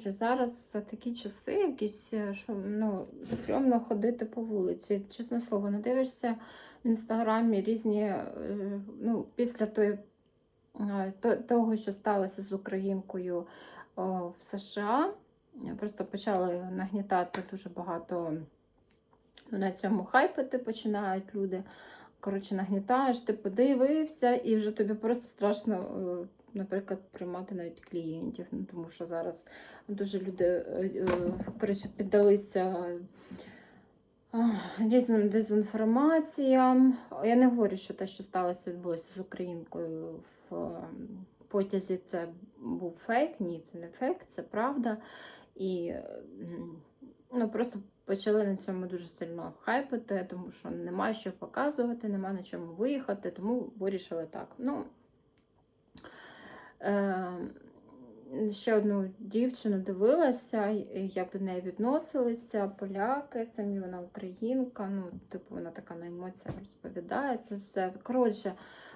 Що зараз такі часи, якісь, е, що ну, стрьомно ходити по вулиці. Чесне слово, не дивишся в інстаграмі різні, е, ну, після тої, е, того, що сталося з українкою в США, просто почали нагнітати дуже багато ну, на цьому хайпити починають люди. Коротше, нагнітаєш, ти подивився, і вже тобі просто страшно, е, наприклад, приймати навіть клієнтів. Ну, тому що зараз дуже люди е, е, коротше, піддалися різним дезінформаціям. Я не говорю, що те, що сталося, відбулося з українкою в потязі, це був фейк. Ні, це не фейк, це правда. І ну, просто почали на цьому дуже сильно хайпити, тому що немає що показувати, немає на чому виїхати, тому вирішили так. Ну, е, ще одну дівчину дивилася, як до неї відносилися поляки, самі вона українка. Ну, типу, вона така на емоціях розповідає це все. Коротше,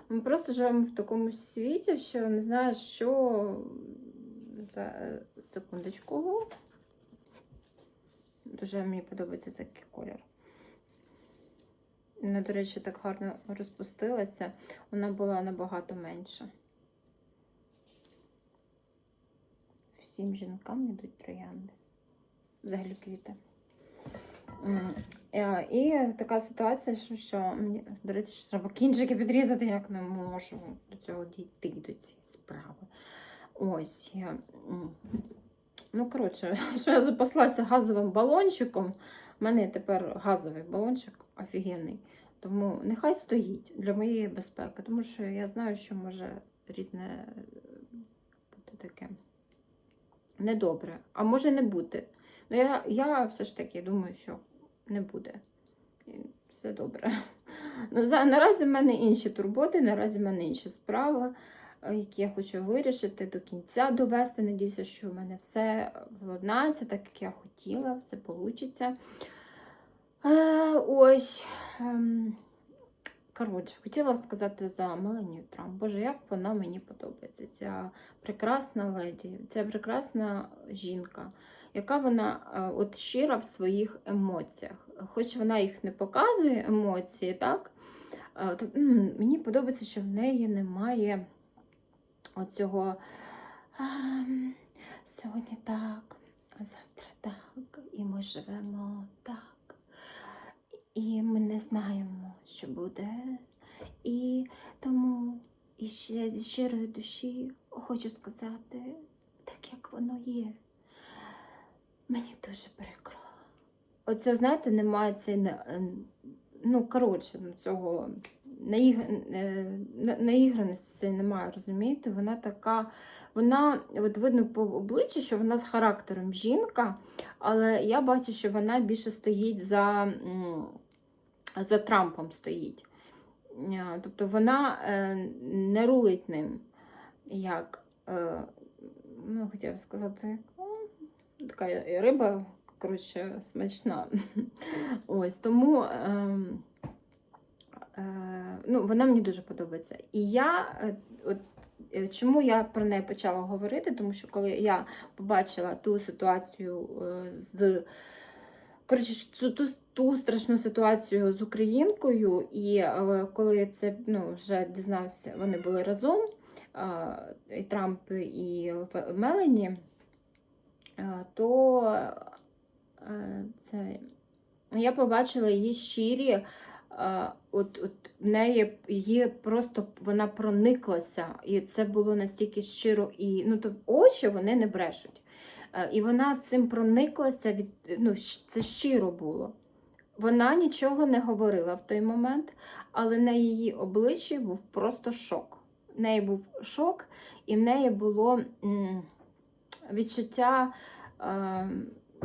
ми просто живемо в такому світі, що не знаю, що за секундочку. Дуже мені подобається такий колір. Вона, до речі, так гарно розпустилася. Вона була набагато менша. Всім жінкам йдуть троянди. Взагалі квіти. Е, І така ситуація, що, мені, до речі, треба кінчики підрізати, як не можу до цього дійти до цієї справи. Ось. Ну, коротше, що я запаслася газовим балончиком. У мене тепер газовий балончик офігенний. Тому нехай стоїть для моєї безпеки, тому що я знаю, що може різне е, бути таке недобре, а може не бути. Ну, я, я все ж таки думаю, що не буде. І все добре. Ну, Наразі в мене інші турботи, наразі в мене інші справи, які я хочу вирішити до кінця довести. Надіюся, що в мене все владнається, так як я хотіла, все вийде. Ось. ем, Коротше, хотіла сказати за Меланію Трамп. Боже, як вона мені подобається. Ця прекрасна леді, ця прекрасна жінка, яка вона е, от щира в своїх емоціях. Хоч вона їх не показує, емоції, так? Е, мені подобається, що в неї немає оцього «Ам, сьогодні так, а завтра так, і ми живемо так. І ми не знаємо, що буде. І тому і ще зі щирої душі хочу сказати, так як воно є. Мені дуже прикро. Оце, знаєте, немає цей е, ну, коротше, ну, цього е, наіграності цієї немає, розумієте? Вона така, вона, от видно по обличчю, що вона з характером жінка, але я бачу, що вона більше стоїть за, за Трампом стоїть. Е, Тобто вона е, не рулить ним, як, ну, хотіла сказати, ну, така риба, коротше, смачна. Ось тому ем, ну, вона мені дуже подобається. І я, е, от, е, чому я про неї почала говорити? Тому що коли я побачила ту ситуацію е, з коротше, ту, ту, страшну ситуацію з українкою, і е, коли це ну, вже дізнався, вони були разом, е, і Трамп і е, то е, це, я побачила її щирі. От, от в неї її просто вона прониклася, і це було настільки щиро, і ну то очі вони не брешуть. І вона цим прониклася від ну, це щиро було. Вона нічого не говорила в той момент, але на її обличчі був просто шок. В неї був шок, і в неї було м, відчуття, е,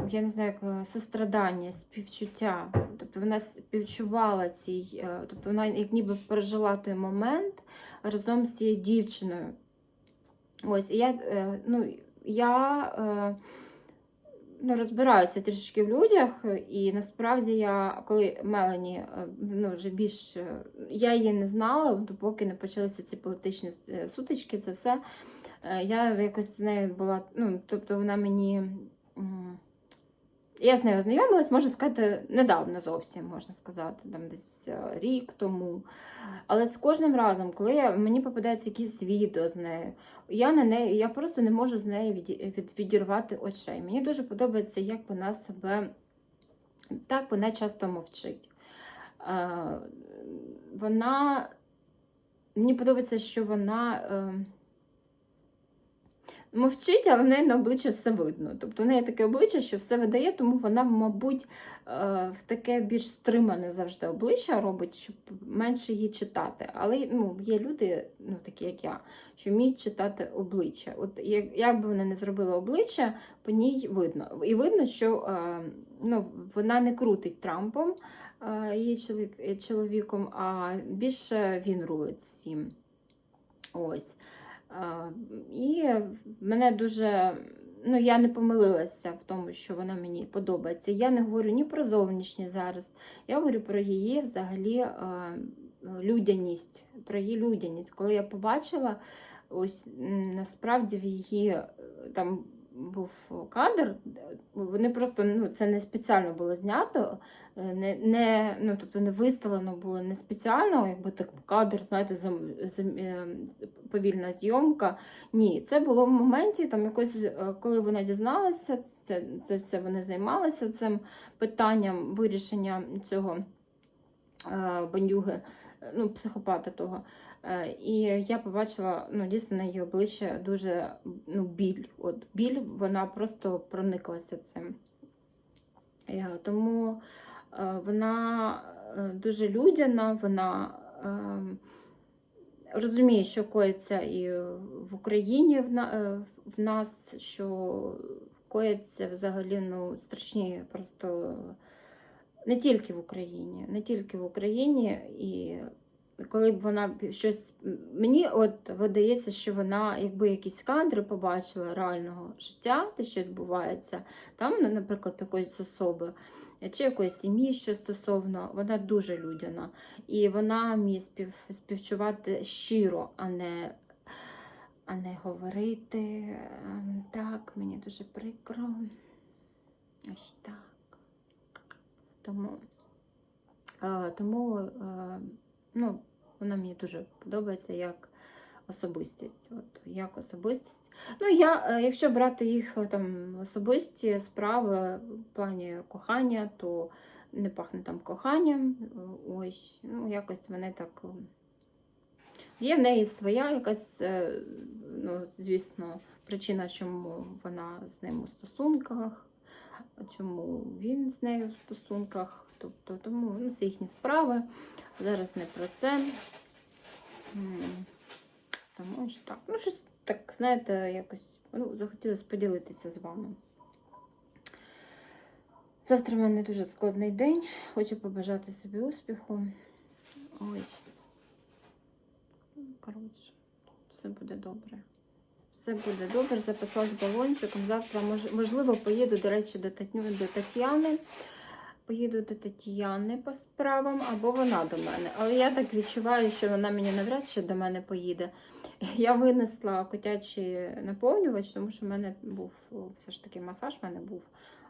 я не знаю, як е, сострадання, співчуття. Тобто вона співчувала цій, е, тобто вона як ніби пережила той момент разом з цією дівчиною. Ось, і я, е, ну, я ну, розбираюся трішки в людях, і насправді я, коли Мелані ну, вже більш я її не знала, допоки не почалися ці політичні сутички, це все. Я якось з нею була, ну, тобто вона мені. Я з нею ознайомилась, можна сказати, недавно зовсім, можна сказати, там десь е, рік тому. Але з кожним разом, коли мені попадається якісь відео з нею, я на неї, я просто не можу з від, відірвати очей. Мені дуже подобається, як вона себе так вона часто мовчить. Е, Вона мені подобається, що вона. Мовчить, але в неї на обличчі все видно. Тобто в неї таке обличчя, що все видає, тому вона, мабуть, е, в таке більш стримане завжди обличчя робить, щоб менше її читати. Але ну, є люди, ну, такі як я, що вміють читати обличчя. От як, як би вона не зробила обличчя, по ній видно. І видно, що е, ну, вона не крутить Трампом е, її чоловік, чоловіком, а більше він рулить всім. Ось. І мене дуже. Ну, я не помилилася в тому, що вона мені подобається. Я не говорю ні про зовнішнє зараз, я говорю про її взагалі е, людяність, про її людяність. Коли я побачила, ось насправді в її е, там був кадр, вони просто ну, це не спеціально було знято, е, не, не, ну, тобто не виставлено було не спеціально, якби так кадр, знаєте, зам, зам, е, повільна зйомка. Ні, це було в моменті, там якось, е, коли вона дізналася, це, це все вони займалися цим питанням вирішення цього бандюги, ну, психопата того. Е, І я побачила ну, дійсно на її обличчя дуже ну, біль. От біль, вона просто прониклася цим. Е, Тому е, вона дуже людяна, вона розуміє, що коїться і в Україні в нас, що коїться взагалі ну, страшні просто не тільки в Україні, не тільки в Україні і коли б вона щось. Мені от видається, що вона, якби якісь кадри побачила реального життя, те, що відбувається, там, наприклад, якоїсь особи, чи якоїсь сім'ї, що стосовно, вона дуже людяна. І вона вміє спів, співчувати щиро, а не, а не говорити. ем, Так, мені дуже прикро. Ось так. Тому, е, тому е, ну, вона мені дуже подобається як особистість. От, як особистість. Ну, я, е, якщо брати їх е, там особисті справи в плані кохання, то не пахне там коханням. Е, Ось, ну, якось вони так. Є в неї своя якась, ну, звісно, причина, чому вона з ним у стосунках, чому він з нею в стосунках. Тобто, тому ну, це їхні справи. Зараз не про це. Тому ж так. Ну, щось так, знаєте, якось ну, захотілося поділитися з вами. Завтра в мене дуже складний день. Хочу побажати собі успіху. Ось. Коротше, все буде добре. Все буде добре. Запаслась балончиком. Завтра, можливо, поїду, до речі, до, до Тетяни. Поїду до Тетяни по справам, або вона до мене. Але я так відчуваю, що вона мені навряд чи до мене поїде. Я винесла котячий наповнювач, тому що в мене був все ж таки масаж, в мене був,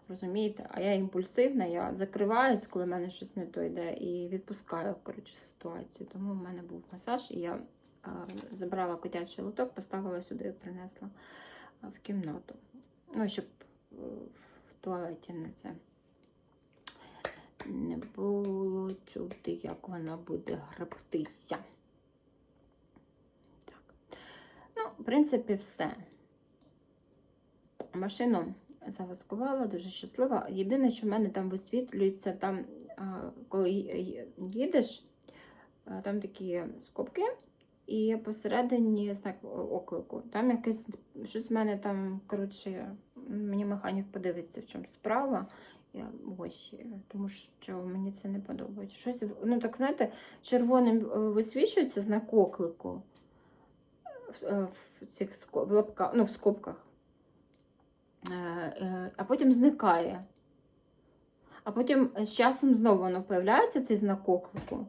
розумієте, а я імпульсивна, я закриваюсь, коли в мене щось не то йде, і відпускаю коротше, ситуацію. Тому в мене був масаж, і я а, забрала котячий лоток, поставила сюди, принесла в кімнату. Ну, щоб е, в туалеті не це не було чути, як вона буде гребтися. Так. Ну, в принципі, все. Машину заваскувала, дуже щаслива. Єдине, що в мене там висвітлюється, там, коли їдеш, там такі скобки, і посередині знак оклику. Там якесь щось в мене там, коротше, мені механік подивиться, в чому справа. Я, ось, тому що мені це не подобається. Щось, ну так знаєте, червоним е, висвічується знак оклику в, е, в цих в лапках, ну, в скобках. Е, А потім зникає. А потім з часом знову воно появляється цей знак оклику.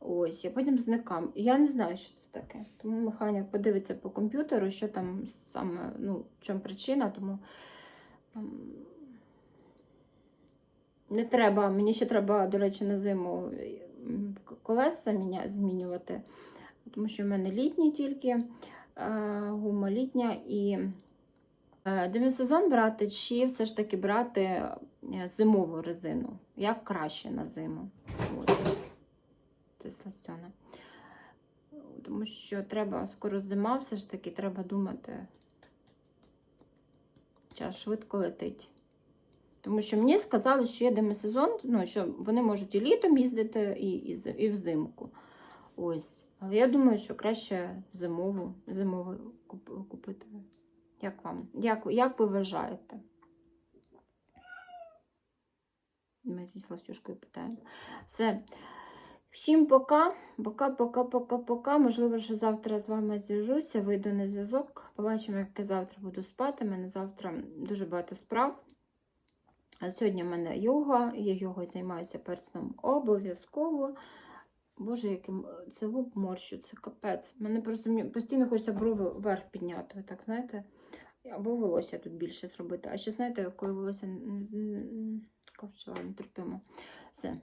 Ось, я потім зникам. Я не знаю, що це таке. Тому механік подивиться по комп'ютеру, що там саме, ну, в чому причина, тому ем, не треба. Мені ще треба, до речі, на зиму колеса змінювати, тому що в мене літні тільки е, гума літня і е, демісезон брати, чи все ж таки брати е, зимову резину. Як краще на зиму. От. Це сластьона. Тому що треба скоро зима, все ж таки треба думати. Час швидко летить. Тому що мені сказали, що є демисезон, ну, що вони можуть і літом їздити, і, і, і взимку. Ось. Але я думаю, що краще зимову, зимову купити. Як вам? Як, як ви вважаєте? Ми зі Сластюшкою питаємо. Все. Всім пока. Пока, пока, пока, пока. Можливо, що завтра з вами зв'яжуся, вийду на зв'язок. Побачимо, як я завтра буду спати. У мене завтра дуже багато справ. Сьогодні в мене йога, я йогою займаюся перед сном обов'язково. Боже, яким це лоб морщу, це капець. Мене просто постійно хочеться брови вверх підняти. Так, знаєте? Або волосся тут більше зробити. А ще знаєте, коли волосся ковчила нетерпимо. Все.